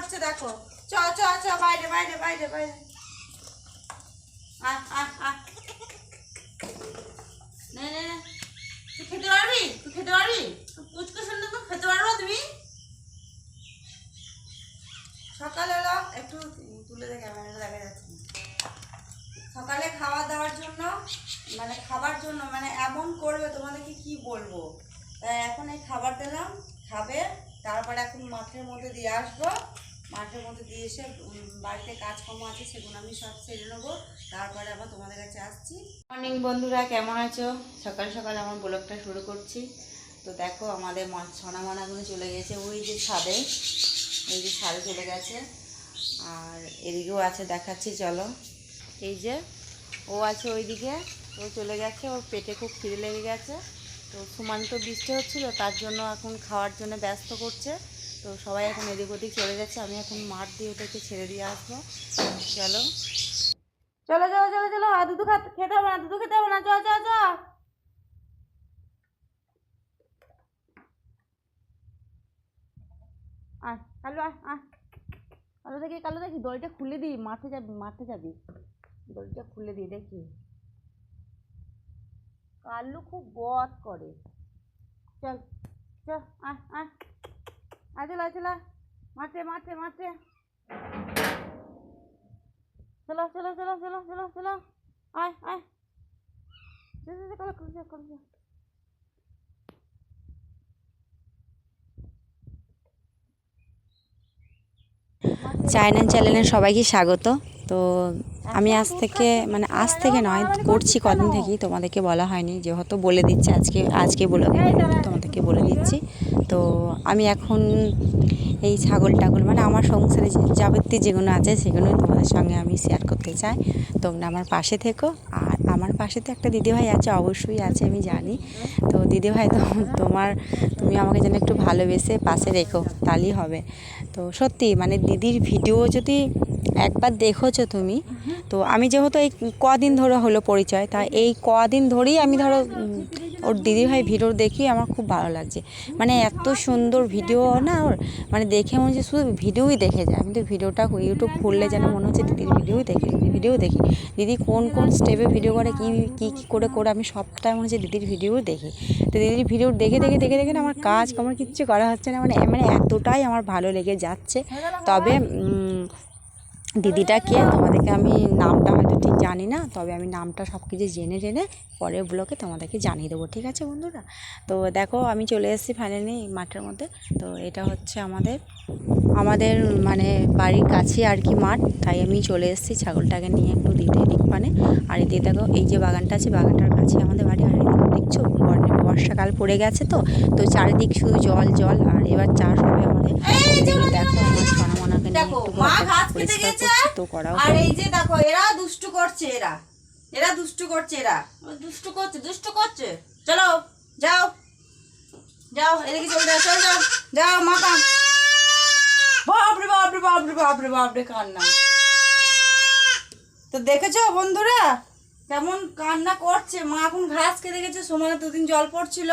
করছে, দেখো। চ চ চ, বাইরে বাইরে বাইরে বাইরে। তুলে দে ক্যামেরাটা, দেখা যাচ্ছে সকালে খাওয়া দাওয়ার জন্য মানে খাবার জন্য মানে এমন করবে তোমাদেরকে কি বলব? এখন এই খাবার দিলাম খাবে, তারপরে এখন মাঠের মধ্যে দিয়ে আসব। মাঠের মধ্যে দিয়ে এসে বাড়িতে কাজকর্ম আছে সেগুলো আমি সব সেরে নেব। তারপরে আবার তোমাদের কাছে আসছি। মর্নিং বন্ধুরা, কেমন আছো? সকাল সকাল আমার ব্লগটা শুরু করছি। তো দেখো, আমাদের মাছ ছনা মানাগুলো চলে গেছে ওই যে ছাদে। এই যে ছাদে চলে গেছে। আর এদিকেও আছে, দেখাচ্ছি, চলো। এই যে, ও আছে ওইদিকে। ও চলে গেছে, ওর পেটে খুব খিদে লেগে গেছে। তো সুমান তো বৃষ্টি হচ্ছিল, তার জন্য এখন খাওয়ার জন্য ব্যস্ত করছে। তো সবাই এখন এদিক ওদিক চলে যাচ্ছে, আমি এখন মাঠ দিয়ে ওটাকে ছেড়ে দিয়ে আসব। চলো। চলো চলো চলো চলো দুধু খেতে হবে না, দুধু খেতে হবে না চ চ চ আয়, কালু আয়। কালো দেখি কালো দেখি, দড়িটা খুলে দিই, মাঠে যাবি মাঠে যাবি। দড়িটা খুলে দিই, দেখি। কালু খুব বধ করে। চল চল, আয় আয়। আয় চল আয় মারছে মাঠে। চলো চলো চলো চলো চলো চলো। আয় আয়। চল চল চল করো করো করো চ্যানেলে সবাইকে স্বাগত। তো আমি আজ থেকে মানে আজ থেকে নয়, করছি কদিন থেকেই, তোমাদেরকে বলা হয়নি, যেহেতু বলে দিচ্ছি আজকে আজকে বলে তোমাদেরকে বলে দিচ্ছি। তো আমি এখন এই ছাগল টাগল মানে আমার সংসারে যাবতীয় যেগুলো আছে, সেগুলোই তোমাদের সঙ্গে আমি শেয়ার করতে চাই। তোমরা আমার পাশে থেকো, আর আমার পাশে তো একটা দিদিভাই আছে, অবশ্যই আছে, আমি জানি। তো দিদিভাই, তো তোমার, তুমি আমাকে যেন একটু ভালোবেসে পাশে রেখো, তাহলেই হবে। তো সত্যি মানে দিদির ভিডিও যদি একবার দেখেছ তুমি? তো আমি যেহেতু এই কদিন ধরে হলো পরিচয়, তা এই কদিন ধরেই আমি ধরো ওর দিদিভাই ভিডিও দেখি, আমার খুব ভালো লাগছে। মানে এত সুন্দর ভিডিও না ওর মানে দেখে মনে হচ্ছে শুধু ভিডিওই দেখে যায়। আমি তো ভিডিওটা ইউটিউব খুললে যেন মনে হচ্ছে দিদির ভিডিওই দেখি ভিডিও দেখি। দিদি কোন কোন স্টেপে ভিডিও করে, কী কী কী করে করে, আমি সবটাই মনে হচ্ছে দিদির ভিডিও দেখি। তো দিদির ভিডিও দেখে দেখে দেখে দেখে আমার কাজ আমার কিচ্ছু করা হচ্ছে না। মানে মানে এতটাই আমার ভালো লেগে যাচ্ছে। তবে দিদিটাকে তোমাদেরকে আমি নামটা হয়তো ঠিক জানি না, তবে আমি নামটা সব কিছু জেনে জেনে পরের ব্লকে তোমাদেরকে জানিয়ে দেবো, ঠিক আছে বন্ধুরা? তো দেখো, আমি চলে এসেছি ফাইনালি মাঠের মধ্যে। তো এটা হচ্ছে আমাদের আমাদের মানে বাড়ির কাছে আর কি মাঠ, তাই আমি চলে এসেছি ছাগলটাকে নিয়ে একটু দিতে এদিক মানে আর এদিকে দেখো, এই যে বাগানটা আছে, বাগানটার কাছে আমাদের বাড়ি। আর এদিকে দেখছ বর্ষাকাল পড়ে গেছে তো তো চারিদিক শুধু জল জল, আর এবার চাষ হবে আমাদের এদিকে দেখো আমার সোনামোনাকে নিয়ে দেখো মা ঘাস খেতে গেছে তো আর এই যে দেখো এরা দুষ্টু করছে এরা। এরা দুষ্টু করছে এরা। দুষ্টু করছে দুষ্টু করছে। চলো যাও। যাও এদিকে চলে যাও চল যাও। যাও মা বাপরে বাপরে বাপরে বাপরে বাপরে কান্না। তো দেখেছ বন্ধুরা কেমন কান্না করছে? মা এখন ঘাস খেতে গেছে সময় দুদিন জল পড়ছিল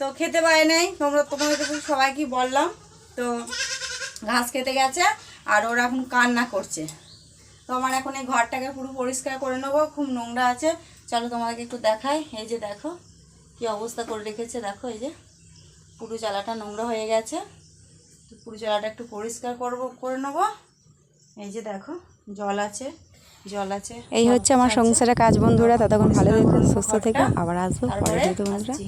তো খেতে পায় নাই। তোমরা তোমাদের সবাইকে বললাম। তো ঘাস খেতে গেছে। আর ওরা এখন কান্না করছে। তো আমার এখন এই ঘরটাকে পুরো পরিষ্কার করে নেব খুব নোংরা আছে। চলো তোমাদেরকে একটু দেখাই। এই যে দেখো কি অবস্থা করে রেখেছে দেখো এই যে। পুরো চালাটা নোংরা হয়ে গেছে। তো পুরো চালাটা একটু পরিষ্কার করব করে নেব। এই যে দেখো জল আছে জল আছে। এই হচ্ছে আমার সংসারে কাজ বন্ধুরা। ততক্ষণ ভালো থেকো সুস্থ থেকে। আবার আসব পরে আসছি।